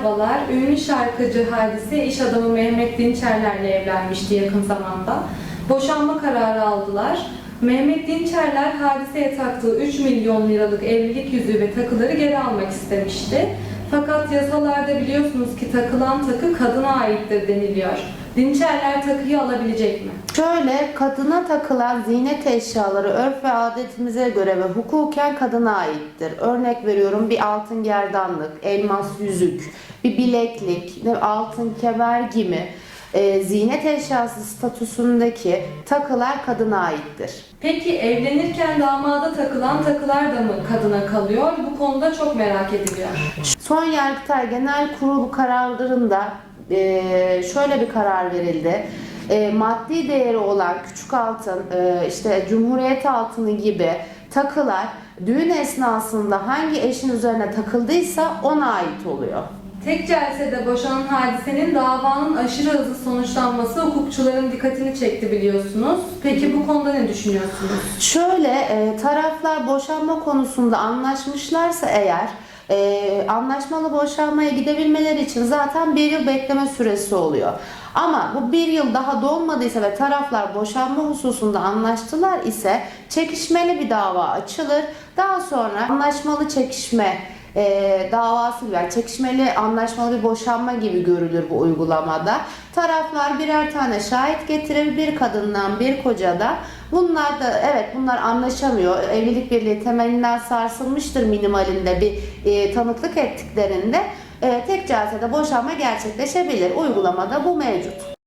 Merhabalar. Ünlü şarkıcı Hadise iş adamı Mehmet Dinçerler'le evlenmişti yakın zamanda. Boşanma kararı aldılar. Mehmet Dinçerler Hadise'ye taktığı 3 milyon liralık evlilik yüzüğü ve takıları geri almak istemişti. Fakat yasalarda biliyorsunuz ki takılan takı kadına aittir deniliyor. Dinçerler takıyı alabilecek mi? Şöyle kadına takılan ziynet eşyaları örf ve adetimize göre ve hukuken kadına aittir. Örnek veriyorum bir altın gerdanlık, elmas yüzük, bir bileklik, altın kemer gibi e, ziynet eşyası statüsündeki takılar kadına aittir. Peki evlenirken damada takılan takılar da mı kadına kalıyor? Bu konuda çok merak ediliyor. Son Yargıtay Genel Kurulu kararlarında e, şöyle bir karar verildi. E, maddi değeri olan küçük altın, e, işte cumhuriyet altını gibi takılar düğün esnasında hangi eşin üzerine takıldıysa ona ait oluyor. Tek celsede boşanan hadisenin davanın aşırı hızlı sonuçlanması hukukçuların dikkatini çekti biliyorsunuz. Peki bu konuda ne düşünüyorsunuz? Şöyle e, taraflar boşanma konusunda anlaşmışlarsa eğer e, anlaşmalı boşanmaya gidebilmeleri için zaten bir yıl bekleme süresi oluyor. Ama bu bir yıl daha dolmadıysa ve taraflar boşanma hususunda anlaştılar ise çekişmeli bir dava açılır. Daha sonra anlaşmalı çekişme e, davası gibi yani çekişmeli anlaşmalı bir boşanma gibi görülür bu uygulamada. Taraflar birer tane şahit getirir bir kadından bir kocadan. Bunlar da evet bunlar anlaşamıyor. Evlilik birliği temelinden sarsılmıştır minimalinde bir e, tanıklık ettiklerinde e, tek celsede boşanma gerçekleşebilir. Uygulamada bu mevcut.